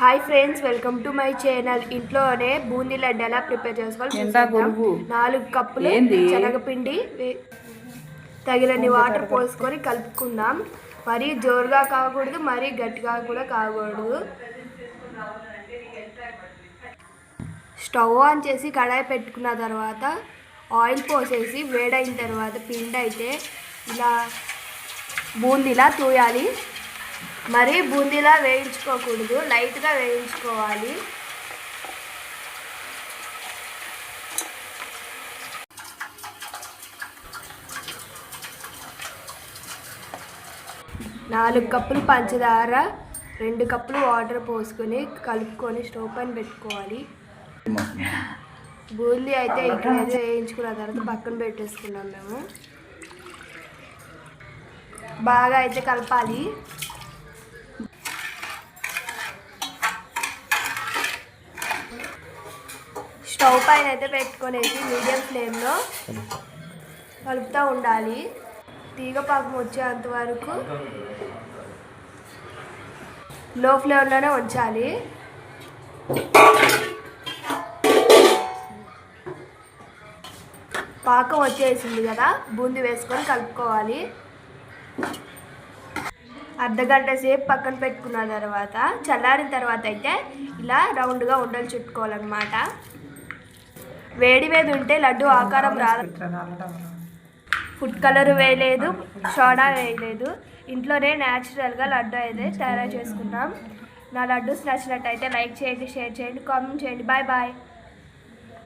Hi friends welcome to my channel ఇంట్లోనే బూందీ లడ్డు ఎలా prepare చేసుకోవాలి. నాలుగు కప్పులు? శనగపిండి తగినన్ని వాటర్ పోసుకొని కలుపుకుందాం. మరీ జోరుగా కాకూడదు మరీ గట్టిగా కూడా కాకూడదు. స్టవ్ ఆన్ చేసి కడాయి పెట్టుకున్న తర్వాత ఆయిల్ పోసేసి వేడైన తర్వాత పిండి అయితే ఇలా బూందీలా తూయాలి. మరీ బూందీలా వేయించుకోకూడదు లైట్గా వేయించుకోవాలి. నాలుగు కప్పులు పంచదార రెండు కప్పులు వాటర్ పోసుకొని కలుపుకొని స్టవ్ పైన పెట్టుకోవాలి. బూందీ అయితే ఇక్కడ వేయించుకున్న తర్వాత పక్కన పెట్టేసుకున్నాం మేము. బాగా అయితే కలపాలి. స్టవ్ పైన అయితే పెట్టుకునేసి మీడియం ఫ్లేమ్లో కలుపుతూ ఉండాలి. తీగ పాకం వచ్చేంత వరకు లో ఫ్లేమ్లోనే ఉంచాలి పాకం వచ్చేసింది కదా బూంది వేసుకొని కలుపుకోవాలి. అర్ధగంట సేపు పక్కన పెట్టుకున్న తర్వాత చల్లారిన తర్వాత అయితే ఇలా రౌండ్గా ఉండలు చుట్టుకోవాలన్నమాట. వేడి మీద ఉంటే లడ్డు ఆకారం రాదు. ఫుడ్ కలర్ వేయలేదు సోడా వేయలేదు. ఇంట్లోనే న్యాచురల్గా లడ్డు అయితే తయారు చేసుకున్నాం. నా లడ్డూస్ నచ్చినట్టయితే లైక్ చేయండి షేర్ చేయండి కామెంట్ చేయండి. Bye bye.